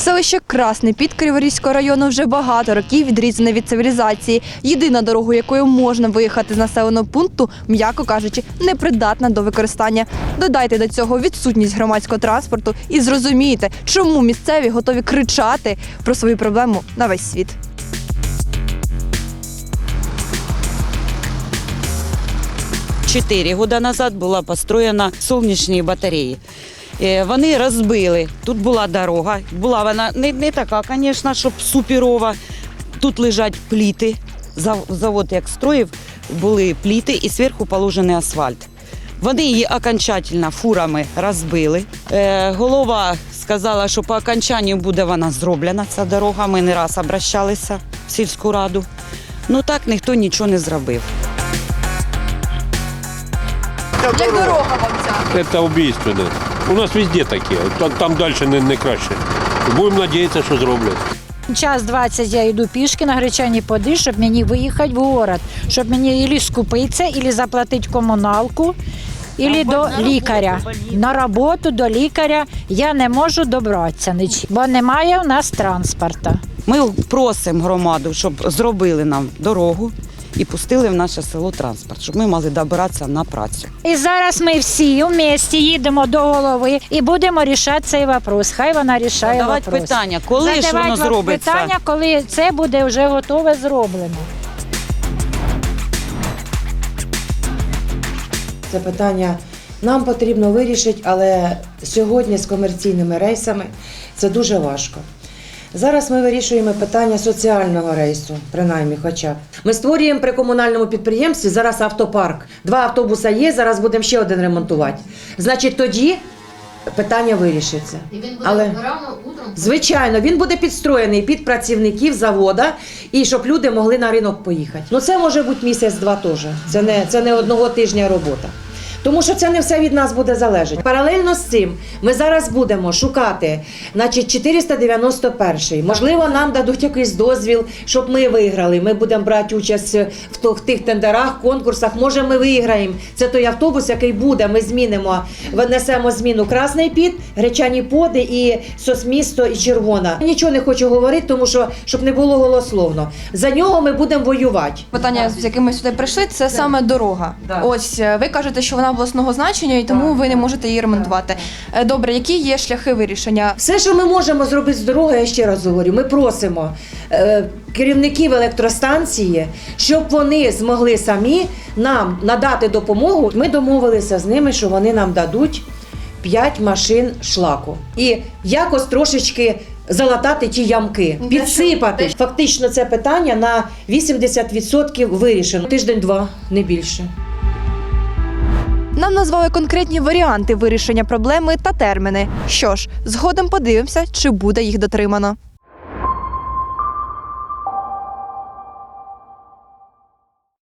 Селище Красний під Криворізького району вже багато років відрізане від цивілізації. Єдина дорога, якою можна виїхати з населеного пункту, м'яко кажучи, непридатна до використання. Додайте до цього відсутність громадського транспорту і зрозумієте, чому місцеві готові кричати про свою проблему на весь світ. Чотири роки назад була построєна сонячні батареї. Е, Вони розбили. Тут була дорога. Була вона не, не така, звісно, щоб суперова. Тут лежать пліти. Зав- Завод як строїв, були пліти і зверху положений асфальт. Вони її окончательно фурами розбили. Е, голова сказала, що по окончанню буде вона зроблена, ця дорога. Ми не раз обращалися в сільську раду. Ну так ніхто нічого не зробив. Як дорога вам ця? Это убийственно. У нас везде такі, там, там далі не, не краще. Будемо сподіватися, що зроблять. Час 20 я йду пішки на гречані поди, щоб мені виїхати в город, щоб мені ілі скупитися, ілі заплатити комуналку, ілі до лікаря. На роботу до лікаря я не можу добратися бо немає у нас транспорту. Ми просимо громаду, щоб зробили нам дорогу і пустили в наше село транспорт, щоб ми могли добиратися на працю. І зараз ми всі в місті їдемо до голови і будемо рішати цей вопрос. Хай вона рішає Задавати вопрос. питання, коли ж воно зробиться? питання, коли це буде вже готове зроблено. Це питання нам потрібно вирішити, але сьогодні з комерційними рейсами це дуже важко. Зараз ми вирішуємо питання соціального рейсу, принаймні, хоча б. Ми створюємо при комунальному підприємстві зараз автопарк. Два автобуса є, зараз будемо ще один ремонтувати. Значить, тоді питання вирішиться. І він буде Але- рано утром. Звичайно, він буде підстроєний під працівників завода і щоб люди могли на ринок поїхати. Ну це може бути місяць-два теж. Це не, це не одного тижня робота. Тому що це не все від нас буде залежати. Паралельно з цим ми зараз будемо шукати, значить, 491-й. Можливо, нам дадуть якийсь дозвіл, щоб ми виграли. Ми будемо брати участь в тих тендерах, конкурсах. Може, ми виграємо. Це той автобус, який буде. Ми змінимо, внесемо зміну Красний Піт, Гречані Поди і Сосмісто і Червона. Нічого не хочу говорити, тому що щоб не було голословно. За нього ми будемо воювати. Питання, з якими сюди прийшли, це саме дорога. Ось е, ви кажете, що вона обласного значення, і тому ви не можете її ремонтувати. Е, Добре, які є шляхи вирішення? Все, що ми можемо зробити з дороги, я ще раз говорю, ми просимо е, керівників електростанції, щоб вони змогли самі нам надати допомогу. Ми домовилися з ними, що вони нам дадуть 5 машин шлаку. І якось трошечки залатати ті ямки, підсипати. Фактично це питання на 80% вирішено. Тиждень-два, не більше. Нам назвали конкретні варіанти вирішення проблеми та терміни. Що ж, згодом подивимося, чи буде їх дотримано.